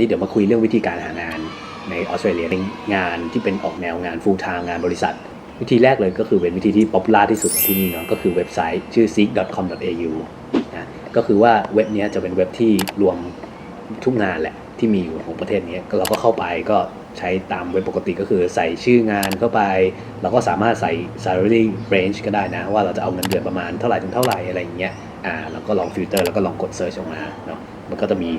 นี่เดี๋ยวมาคุยเรื่องวิธีการหางานในออสเตรเลียเป็นงานที่เป็นออกแนวงาน full time งานบริษัท วิธีแรกเลยก็คือเป็นวิธีที่ป๊อปล่าที่สุดของที่นี่เนาะก็คือเว็บไซต์ชื่อ seek.com.au นะก็คือว่าเว็บนี้จะเป็นเว็บที่รวมทุกงานแหละที่มีอยู่ของประเทศนี้ก็เราก็เข้าไปก็ใช้ตามเว็บปกติก็คือใส่ชื่องานเข้าไป เราก็สามารถใส่ salary range ก็ได้นะ ว่าเราจะเอาเงินเดือนประมาณเท่าไหร่ถึงเท่าไหร่อะไรอย่างเงี้ยอ่าเราก็ลองฟิลเตอร์แล้วก็ลองกด search ออกมาเนาะมันก็จะมี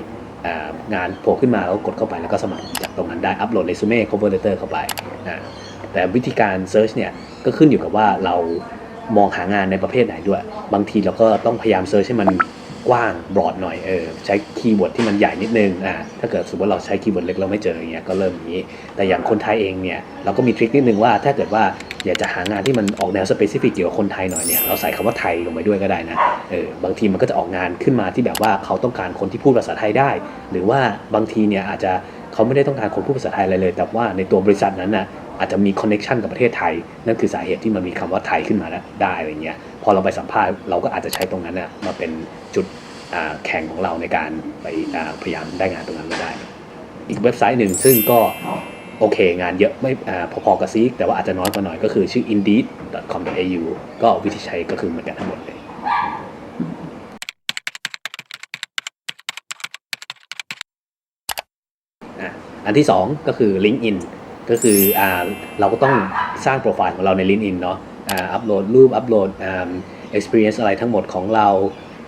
งานโผล่ขึ้นมาแล้วกดเข้าไปแล้วก็สมัครจากตรงนั้นได้อัปโหลดเรซูเม่ cover letter เข้าไปนะแต่วิธีการเซิร์ชเนี่ยก็ขึ้นอยู่กับว่าเรามองหางานในประเภทไหนด้วย บางทีเราก็ต้องพยายามเซิร์ชให้มัน กว้างบรอดหน่อยเออใช้คีย์เวิร์ดที่มันใหญ่นิดนึงอ่าถ้าเกิดสมมติเราใช้คีย์เวิร์ดเล็กเราไม่เจออย่างเงี้ยก็เริ่มอย่างนี้ แต่อย่างคนไทยเองเนี่ยเราก็มีทริคนิดนึงว่าถ้าเกิดว่าอยากจะหางานที่มันออกแนวสเปซิฟิกเกี่ยวกับคนไทยหน่อยเนี่ยเราใส่คำว่าไทยลงไปด้วยก็ได้นะเออบางทีมันก็จะออกงานขึ้นมาที่แบบว่าเขาต้องการคนที่พูดภาษาไทยได้ หรือว่าบางทีเนี่ยอาจจะเขาไม่ได้ต้องการคนพูดภาษาไทยอะไรเลย แต่ว่าในตัวบริษัทนั้นน่ะ อาจจะมีคอนเน็ชันกับประเทศไทย นั่นคือสาเหตุที่มันมีคำว่าไทยขึ้นมาได้อะไรเงี้ยพอเราไปสัมภาษณ์เราก็อาจจะใช้ตรงนั้นนะมาเป็นจุดแข่งของเราในการไปพยายามได้งานตรงนั้นมาได้ อีกเว็บไซต์หนึ่งซึ่งก็โอเค งานเยอะไม่อพอๆกับซีกแต่ว่าอาจจะน้อยกว่าหน่อยก็คือชื่อ indeed.com.au ก็วิธีใช้ก็คือเหมือนกันทั้งหมดเลยอันที่ 2 ก็คือ LinkedIn ก็คืออ่าเราก็ต้องสร้างโปรไฟล์ของเราใน LinkedIn เนาะอ่าอัปโหลดรูป อัปโหลดอ่า experience อะไรทั้งหมดของเรา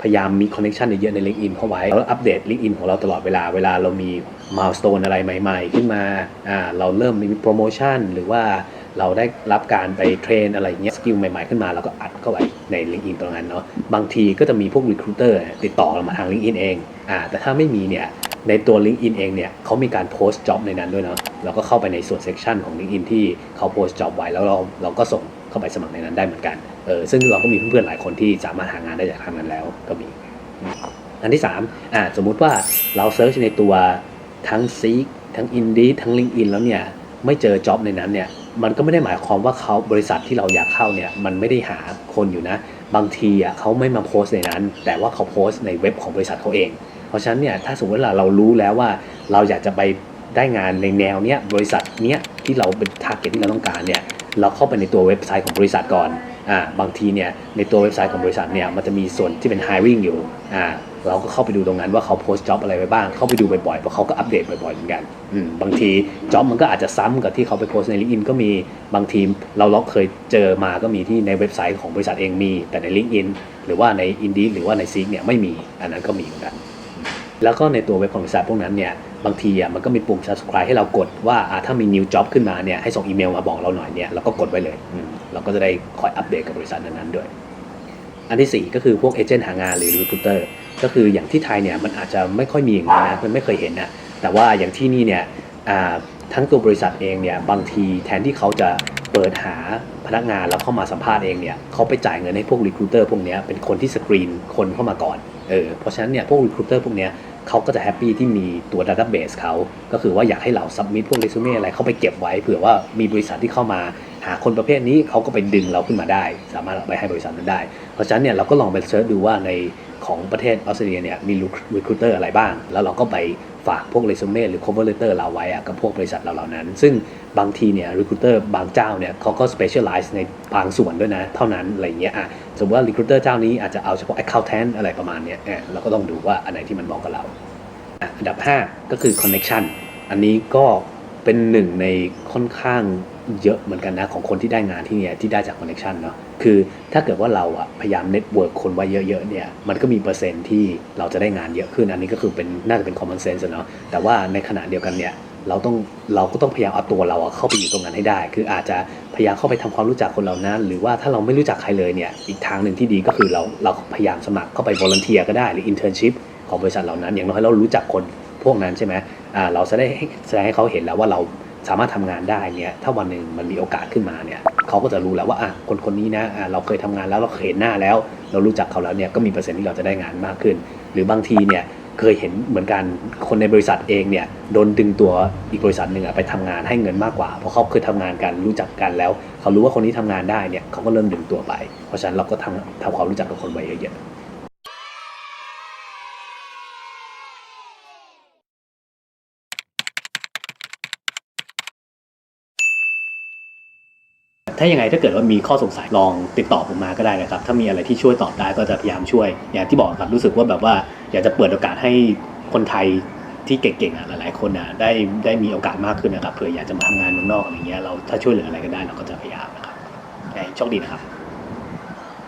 พยายามมี connection เยอะใน LinkedIn เข้าไว้ แล้วอัปเดต LinkedIn ของเราตลอดเวลา เวลาเรามี milestone อะไรใหม่ๆ ขึ้นมาอ่าเราเริ่มมีโปรโมชั่นหรือว่าเราได้รับการไปเทรนอะไรเงี้ยสกิลใหม่ๆขึ้นมาเราก็อัดเข้าไว้ใน LinkedIn ตรงนั้นเนาะบางทีก็จะมีพวก recruiter ติดต่อเรามาทาง LinkedIn เองอ่าแต่ถ้าไม่มีเนี่ย ในตัว LinkedIn เองเนี่ยเขามีการโพสต์จ็อบในนั้นด้วยเนาะเราก็เข้าไปในส่วนเซกชันของ LinkedIn ที่เขาโพสต์จ็อบไว้แล้วเราเราก็ส่งเข้าไปสมัครในนั้นได้เหมือนกันเออซึ่งเราก็มีเพื่อนๆหลายคนที่สามารถหางานได้จากทางนั้นแล้วก็มี อันที่3อ่าสมมุติว่าเราเซิร์ชในตัวทั้ง Seek ทั้ง Indeed ทั้ง LinkedIn แล้วเนี่ยไม่เจอจ็อบในนั้นเนี่ยมันก็ไม่ได้หมายความว่าเขาบริษัทที่เราอยากเข้าเนี่ยมันไม่ได้หาคนอยู่นะ บางทีอะเขาไม่มาโพสต์ในนั้น แต่ว่าเขาโพสต์ในเว็บของบริษัทเขาเอง ราะฉะนั้นเนี่ยถ้าสมมติว่าเรารู้แล้วว่าเราอยากจะไปได้งานในแนวเนี้ยบริษัทเนี้ยที่เราเป็นทาร์เก็ตที่เราต้องการเนี่ยเราเข้าไปในตัวเว็บไซต์ของบริษัทก่อนอ่าบางทีเนี่ยในตัวเว็บไซต์ของบริษัทเนี่ยมันจะมีส่วนที่เป็น hiring อยู่อ่าเราก็เข้าไปดูตรงนั้นว่าเขาโพสต์จ็อบอะไรไปบ้าง เข้าไปดูบ่อยๆเพราะเขาก็อัปเดตบ่อยๆเหมือนกันอืมบางทีจ็อบมันก็อาจจะซ้ำกับที่เขาไปโพสต์ใน LinkedIn ก็มีบางทีเราเราเคยเจอมาก็มีที่ในเว็บไซต์ของบริษัทเองมี แต่ใน LinkedIn หรือว่าใน Indeed หรือว่าใน Seek เนี่ยไม่มีอันนั้นก็มีเหมือนกัน แล้วก็ในตัวเว็บของบริษัทพวกนั้นเนี่ยบางทีอะมันก็มีปุ่ม subscribe ให้เรากดว่าอะถ้ามี new job ขึ้นมาเนี่ยให้ส่งอีเมลมาบอกเราหน่อยเนี่ยเราก็กดไว้เลยอืมเราก็จะได้คอยอัปเดตกับบริษัทนั้นๆด้วย อันที่ 4 ก็คือพวกเอเจนต์หางานหรือ recruiter ก็คืออย่างที่ไทยเนี่ยมันอาจจะไม่ค่อยมีอย่างนี้นะมันไม่เคยเห็นนะแต่ว่าอย่างที่นี่เนี่ยอ่าทั้งตัวบริษัทเองเนี่ยบางทีแทนที่เขาจะเปิดหาพนักงานแล้วเข้ามาสัมภาษณ์เองเนี่ยเขาไปจ่ายเงินให้พวก recruiter พวกเนี้ยเป็นคนที่สกรีนคนเข้ามาก่อนเออเพราะฉะนั้นเนี่ยพวก recruiter พวกเนี้ย เขาก็จะแฮปปี้ที่มีตัวดัตต้าเบสเขา ก็คือว่าอยากให้เราสัมมิทพวกเรซูเม่อะไรเขาไปเก็บไว้เผื่อว่ามีบริษัทที่เข้ามาหาคนประเภทนี้เขาก็ไปดึงเราขึ้นมาได้ สามารถไปให้บริษัทนั้นได้ เพราะฉะนั้นเนี่ยเราก็ลองไปเสิร์ชดูว่าในของประเทศออสเตรเลียเนี่ยมีรีคูเตอร์อะไรบ้าง แล้วเราก็ไป ฝากพวกเรซูเม่หรือ cover letter เราไว้กับพวกบริษัทเราเหล่านั้น ซึ่งบางทีเนี่ย recruiter บางเจ้าเนี่ยเขาก็ specialize ในบางส่วนด้วยนะ เท่านั้นอะไรเงี้ยอะสมมติว่า recruiter เจ้านี้อาจจะเอาเฉพาะ accountant อะไรประมาณเนี้ยเราก็ต้องดูว่าอันไหนที่มันเหมาะกับเราอันดับ 5 ก็คือ connection อันนี้ก็เป็นหนึ่งในค่อนข้าง เยอะเหมือนกันนะของคนที่ได้งานที่เนี่ยที่ได้จาก connection เนาะคือถ้าเกิดว่าเราอะพยายาม network คนไว้เยอะๆเนี่ยมันก็มีเปอร์เซ็นต์ที่เราจะได้งานเยอะขึ้น อันนี้ก็คือเป็นน่าจะเป็น common sense เนาะแต่ว่าในขณะเดียวกันเนี่ยเราต้องเราก็ต้องพยายามเอาตัวเราอะเข้าไปอยู่ตรงนั้นให้ได้ คืออาจจะพยายามเข้าไปทำความรู้จักคนเหล่านั้น หรือว่าถ้าเราไม่รู้จักใครเลยเนี่ยอีกทางหนึ่งที่ดีก็คือเราเราพยายามสมัครเข้าไป volunteer ก็ได้หรือ internship ของบริษัทเหล่านั้น อย่างน้อยเรารู้จักคนพวกนั้นใช่ไหมอ่าเราจะได้แสดงให้เขาเห็นแล้วว่าเรา สามารถทำงานได้เนี่ยถ้าวันหนึ่งมันมีโอกาสขึ้นมาเนี่ยเขาก็จะรู้แล้วว่าอะคนคนนี้นะอะเราเคยทำงานแล้วเราเคยเห็นหน้าแล้ว เรารู้จักเขาแล้วเนี่ยก็มีเปอร์เซ็นต์ที่เราจะได้งานมากขึ้น หรือบางทีเนี่ยเคยเห็นเหมือนกันคนในบริษัทเองเนี่ยโดนดึงตัวอีกบริษัทหนึ่งอะไปทำงานให้เงินมากกว่า เพราะเขาเคยทำงานกันรู้จักกันแล้ว เขารู้ว่าคนนี้ทำงานได้เนี่ยเขาก็เริ่มดึงตัวไป เพราะฉะนั้นเราก็ทำทำความรู้จักกับคนไว้เยอะๆ ถ้ายังไงถ้าเกิดว่ามีข้อสงสัยลองติดต่อผมมาก็ได้นะครับ ถ้ามีอะไรที่ช่วยตอบได้ก็จะพยายามช่วย อย่างที่บอกครับรู้สึกว่าแบบว่าอยากจะเปิดโอกาสให้คนไทยที่เก่งๆอะหลายๆคนอะได้ได้มีโอกาสมากขึ้นนะครับเผื่ออยากจะมาทำงานเมืองนอกอะไรเงี้ยเราถ้าช่วยเหลืออะไรก็ได้เราก็จะพยายามนะครับโอเคโชคดีนะครับ